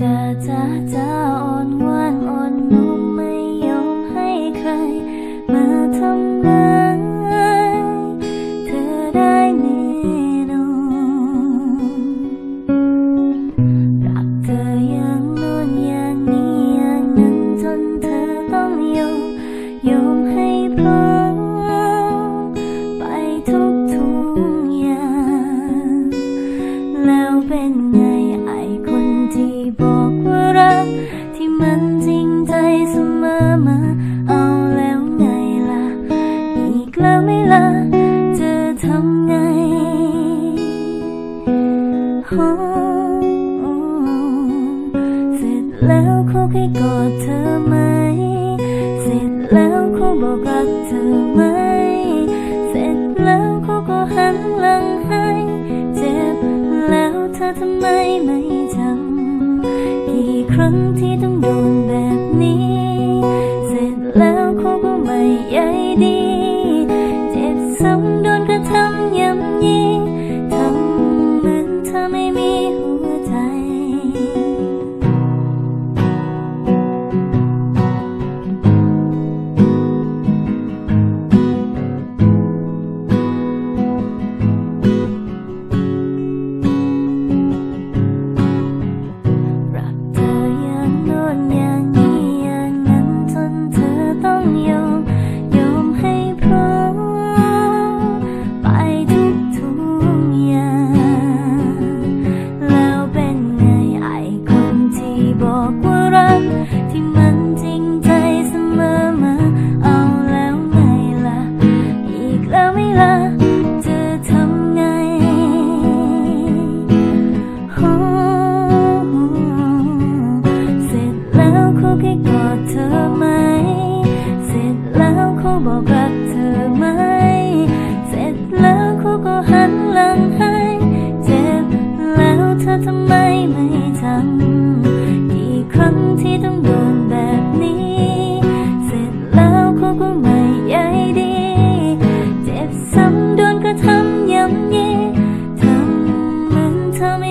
จ้าจ้าอ่อนหวานอ่อนนุ่มไม่ยอมให้ใคร มาทำร้ายเธอได้แน่นอนรักเธออย่างโน้นอย่างนี้อย่างนั้นจนเธอต้องยอมยอมให้พร้อมไปทุกทุกอย่าง แล้วเป็น บอกว่ารัก ที่มันจริงใจเสมอมาเอาแล้วไงล่ะ อีกแล้วไม่ล่ะจะทำไงโอ้เสร็จแล้วเขาให้กอดเธอไหม เสร็จแล้วเขาบอกรักเธอไหม เสร็จแล้วเขาก็หันหลังให้ เจ็บแล้วเธอทำไมไม่ จำ coming.